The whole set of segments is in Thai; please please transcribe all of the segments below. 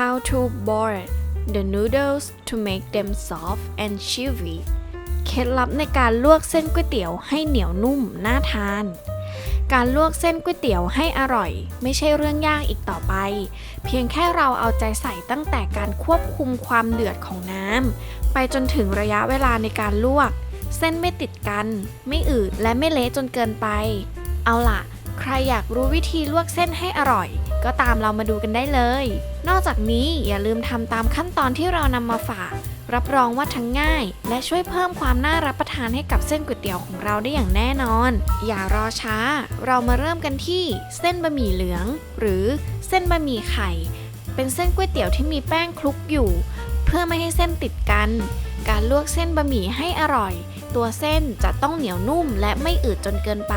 How to boil the noodles to make them soft and chewy เคล็ดลับในการลวกเส้นก๋วยเตี๋ยวให้เหนียวนุ่มน่าทาน การลวกเส้นก๋วยเตี๋ยวให้อร่อย ไม่ใช่เรื่องยากอีกต่อไป เพียงแค่เราเอาใจใส่ตั้งแต่การควบคุมความเดือดของน้ำไปจนถึงระยะเวลาในการลวก เส้นไม่ติดกัน ไม่อืดและไม่เละจนเกินไป เอาล่ะ ใครอยากรู้วิธีลวกเส้นให้อร่อย ก็ตามเรามาดูกันได้เลย นอกจากนี้อย่าลืมทำตามขั้นตอนที่เรานำมาฝาก รับรองว่าทั้งง่าย และช่วยเพิ่มความน่ารับประทานให้กับเส้นก๋วยเตี๋ยวของเราได้อย่างแน่นอน อย่ารอช้า เรามาเริ่มกันที่เส้นบะหมี่เหลือง หรือเส้นบะหมี่ไข่ เป็นเส้นก๋วยเตี๋ยวที่มีแป้งคลุกอยู่ เพื่อไม่ให้เส้นติดกัน การลวกเส้นบะหมี่ให้อร่อย ตัวเส้นจะต้องเหนียวนุ่มและไม่อืดจนเกินไป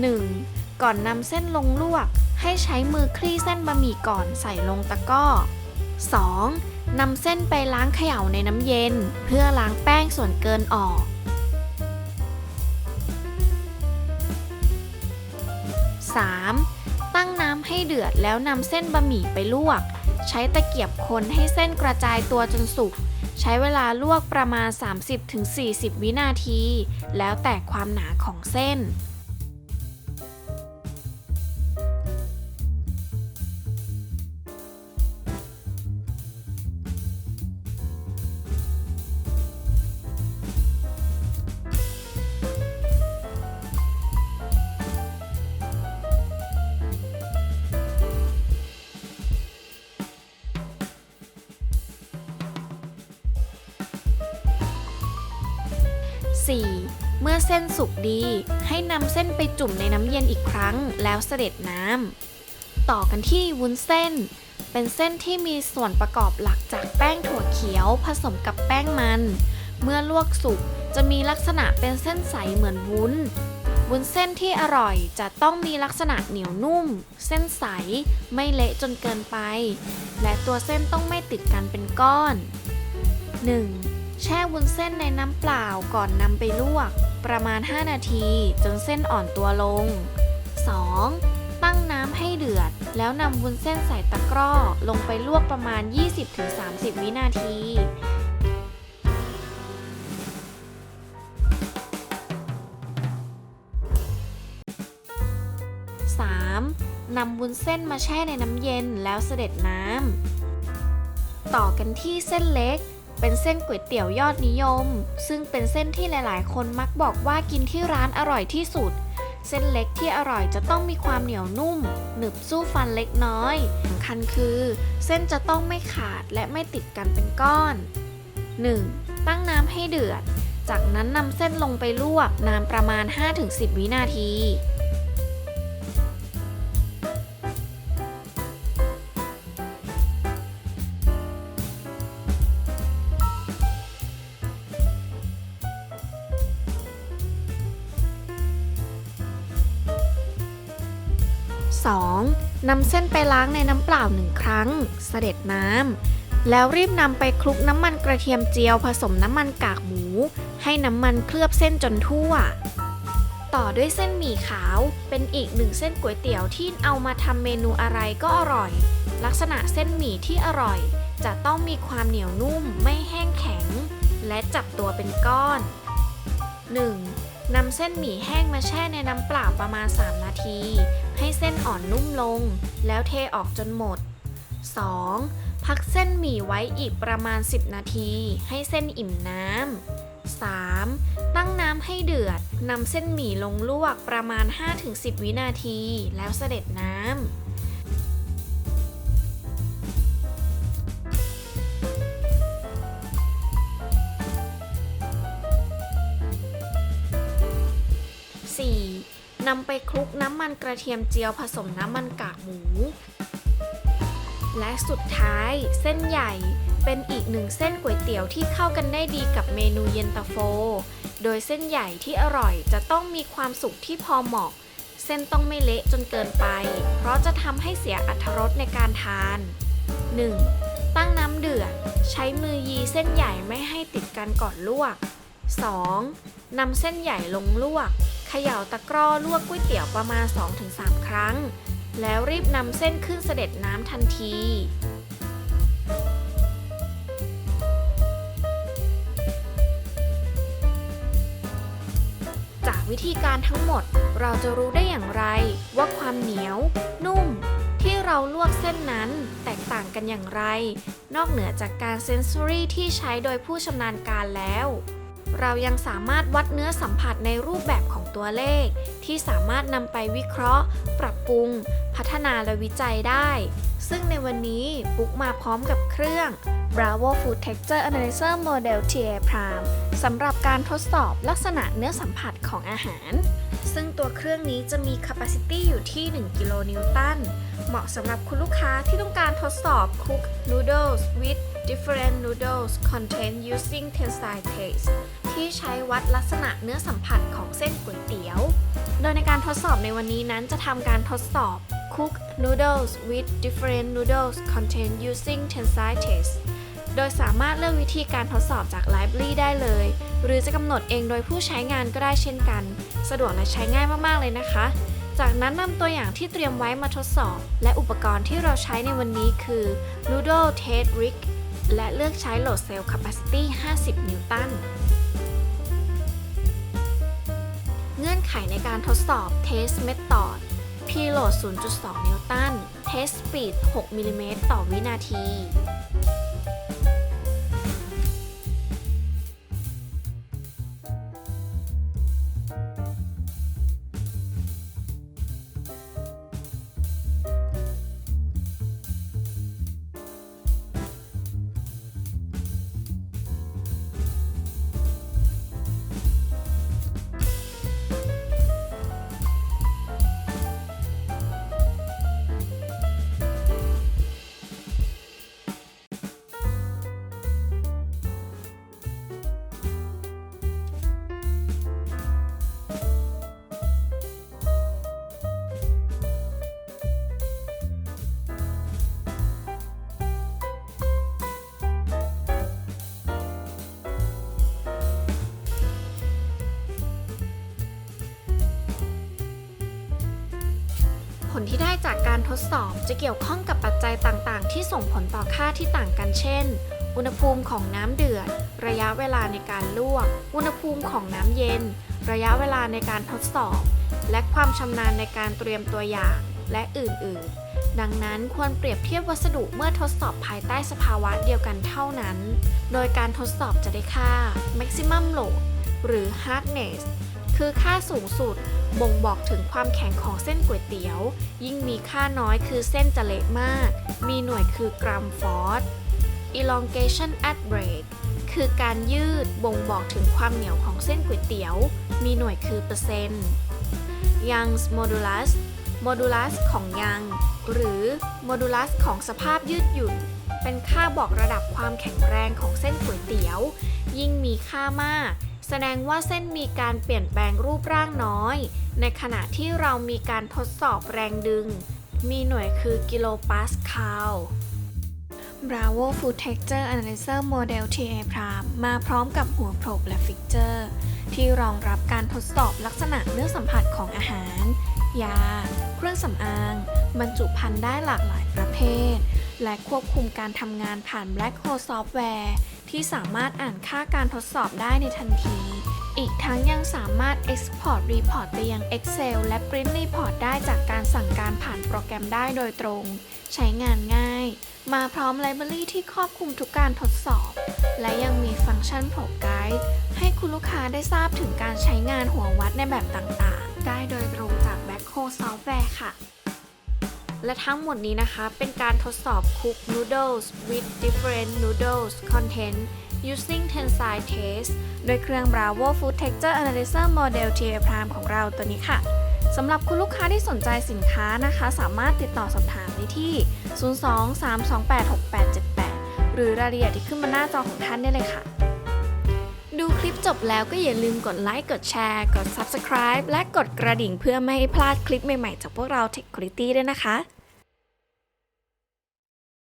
1. ก่อนนำเส้นลงลวก ให้ใช้มือคลี่เส้นบะหมี่ก่อนใส่ลงตะกร้อ 2. นำเส้นไปล้างเขย่าในน้ำเย็น เพื่อล้างแป้งส่วนเกินออก 3. ตั้งน้ำให้เดือดแล้วนำเส้นบะหมี่ไปลวก ใช้ตะเกียบคนให้เส้นกระจายตัวจนสุก ใช้เวลาลวกประมาณ 30-40 วินาที แล้วแต่ความหนาของเส้น 4. เมื่อเส้นสุกดี ให้นำเส้นไปจุ่มในน้ำเย็นอีกครั้งแล้วเสด็จน้ำ ต่อกันที่วุ้นเส้น เป็นเส้นที่มีส่วนประกอบหลักจากแป้งถั่วเขียวผสมกับแป้งมัน เมื่อลวกสุกจะมีลักษณะเป็นเส้นใสเหมือนวุ้น วุ้นเส้นที่อร่อยจะต้องมีลักษณะเหนียวนุ่ม เส้นใสไม่เละจนเกินไป และตัวเส้นต้องไม่ติดกันเป็นก้อน 1. แช่วุ้นเส้นในน้ำเปล่าก่อนนำไปลวก ประมาณ 5 นาทีจนเส้นอ่อนตัวลง 2. ตั้งน้ำให้เดือด แล้วนำวุ้นเส้นใส่ตะกร้อลงไปลวกประมาณ 20-30 วินาที 3. นำวุ้นเส้นมาแช่ในน้ำเย็นแล้วเสด็จน้ำ ต่อกันที่เส้นเล็ก เป็นเส้นก๋วยเตี๋ยวยอดนิยม ซึ่งเป็นเส้นที่หลาย ๆ คนมักบอกว่ากินที่ร้านอร่อยที่สุด เส้นเล็กที่อร่อยจะต้องมีความเหนียวนุ่ม หนึบสู้ฟันเล็กน้อยสำคัญคือ เส้นจะต้องไม่ขาดและไม่ติดกันเป็นก้อน 1. ตั้งน้ำให้เดือด จากนั้นนำเส้นลงไปลวกนานประมาณ 5-10 วินาที 2. นำเส้นไปล้างในน้ำเปล่าหนึ่งครั้ง เสด็จน้ำ แล้วรีบนำไปคลุกน้ำมันกระเทียมเจียวผสมน้ำมันกากหมู ให้น้ำมันเคลือบเส้นจนทั่ว ต่อด้วยเส้นหมี่ขาวเป็นอีกหนึ่งเส้นก๋วยเตี๋ยวที่เอามาทำเมนูอะไรก็อร่อย ลักษณะเส้นหมี่ที่อร่อย จะต้องมีความเหนียวนุ่มไม่แห้งแข็ง และจับตัวเป็นก้อน 1. นำเส้นหมี่แห้งมาแช่ในน้ำเปล่าประมาณ 3 นาที ให้เส้นอ่อนนุ่มลง แล้วเทออกจนหมด 2. พักเส้นหมี่ไว้อีกประมาณ 10 นาที ให้เส้นอิ่มน้ำ 3. ตั้งน้ำให้เดือดนำเส้นหมี่ลงลวกประมาณ 5-10 วินาที แล้วเสด็จน้ำ นำไปคลุกน้ำมันกระเทียมเจียวผสมน้ำมันกากหมู และสุดท้ายเส้นใหญ่เป็นอีกหนึ่งเส้นก๋วยเตี๋ยวที่เข้ากันได้ดีกับเมนูเย็นตาโฟ โดยเส้นใหญ่ที่อร่อยจะต้องมีความสุกที่พอเหมาะ เส้นต้องไม่เละจนเกินไป เพราะจะทำให้เสียอรรถรสในการทาน 1. ตั้งน้ำเดือด ใช้มือยีเส้นใหญ่ไม่ให้ติดกันก่อนลวก 2. นำเส้นใหญ่ลงลวก ขย่าตะกร้อลวกก๋วยเตี๋ยวประมาณ 2-3 ครั้ง แล้วรีบนำเส้นขึ้นเสด็จน้ำทันทีจากวิธีการทั้งหมดเราจะรู้ได้อย่างไร ว่าความเหนียว นุ่ม ที่เราลวกเส้นนั้นแตกต่างกันอย่างไร นอกเหนือจากการเซนซอรี่ที่ใช้โดยผู้ชำนาญการแล้ว เรายังสามารถวัดเนื้อสัมผัสในรูปแบบของ ตัวเลข ที่สามารถนำไปวิเคราะห์ ปรับปรุง พัฒนาและวิจัยได้ ซึ่งในวันนี้ปุ๊กมาพร้อมกับเครื่อง Bravo Food Texture Analyzer Model TA Prime สำหรับการทดสอบลักษณะเนื้อสัมผัสของอาหาร ซึ่งตัวเครื่องนี้จะมี capacity อยู่ที่ 1 กิโลนิวตัน เหมาะสำหรับคุณลูกค้าที่ต้องการทดสอบ cook noodles with different noodles content using tensile taste ที่ใช้วัดลักษณะเนื้อสัมผัสของเส้นก๋วยเตี๋ยว โดยในการทดสอบในวันนี้นั้นจะทำการทดสอบ cook noodles with different noodles content using tensile taste โดยสามารถเลือกวิธีการทดสอบจากไลบรารีได้เลย หรือจะกำหนดเองโดยผู้ใช้งานก็ได้เช่นกัน สะดวกและใช้ง่ายมาก ๆ เลยนะคะ จากนั้นนำตัวอย่างที่เตรียมไว้มาทดสอบ และอุปกรณ์ที่เราใช้ในวันนี้คือ Noodle Taste Rig และเลือกใช้ Load Cell Capacity 50 นิวตัน อนไขในการทดสอบ Test Method Preload 0.2 นิวตัน Test Speed 6มิลลิเมตรต่อวินาที ลที่ได้จากการทดสอบจะเกี่ยวข้องกับปัจจัยต่างๆ ที่ส่งผลต่อค่าที่ต่างกันเช่น อุณหภูมิของน้ำเดือด ระยะเวลาในการลวก อุณหภูมิของน้ำเย็น ระยะเวลาในการทดสอบ และความชำนาญในการเตรียมตัวอย่างและอื่นๆ ดังนั้นควรเปรียบเทียบวัสดุเมื่อทดสอบภายใต้สภาวะเดียวกันเท่านั้น โดยการทดสอบจะได้ค่า maximum load หรือ hardness คือค่าสูงสุดบ่งบอกถึงความแข็งของเส้นก๋วยเตี๋ยว ยิ่งมีค่าน้อยคือเส้นจะเละมาก มีหน่วยคือกรัมฟอส elongation at break คือการยืดบ่งบอกถึงความเหนียวของเส้นก๋วยเตี๋ยว มีหน่วยคือเปอร์เซ็นต์ Young's modulus modulus ของยัง หรือ modulus ของสภาพยืดหยุ่น เป็นค่าบอกระดับความแข็งแรงของเส้นก๋วยเตี๋ยว ยิ่งมีค่ามาก แสดงว่าเส้นมีการเปลี่ยนแปลงรูปร่างน้อย ในขณะที่เรามีการทดสอบแรงดึง มีหน่วยคือกิโลปาสคาล Bravo Food Texture Analyzer Model TA Prime มาพร้อมกับหัวโผลและฟิกเจอร์ ที่รองรับการทดสอบลักษณะเนื้อสัมผัสของอาหาร ยา เครื่องสำอาง บรรจุภัณฑ์ได้หลากหลายประเภท และควบคุมการทำงานผ่าน Black Hole Software ที่สามารถอ่านค่าการทดสอบได้ในทันที อีกทั้งยังสามารถ Export Report ไปยัง Excel และ Print Report ได้จากการสั่งการผ่านโปรแกรมได้โดยตรง ใช้งานง่าย มาพร้อมไลบรารีที่ครอบคลุมทุกการทดสอบ และยังมีฟังก์ชัน Pro Guide ให้คุณลูกค้าได้ทราบถึงการใช้งานหัววัดในแบบต่างๆ ได้โดยตรงจาก Backho Software ค่ะ และทั้งหมดนี้นะคะเป็นการทดสอบ Cook Noodles with different noodles content using Tensile Taste โดยเครื่อง Bravo Food Texture Analyzer Model TA Prime ของเราตัวนี้ค่ะสำหรับคุณลูกค้าที่สนใจสินค้านะคะ สามารถติดต่อสอบถามได้ที่ 02-328-6878 หรือรายละเอียดที่ขึ้นมาหน้าจอของท่านได้เลยค่ะ ดูคลิปจบแล้วก็อย่าลืมกดไลค์ กดแชร์ กด Subscribe และกดกระดิ่งเพื่อไม่ให้พลาดคลิปใหม่ๆ จากพวกเรา Tech Quality ด้วยนะคะ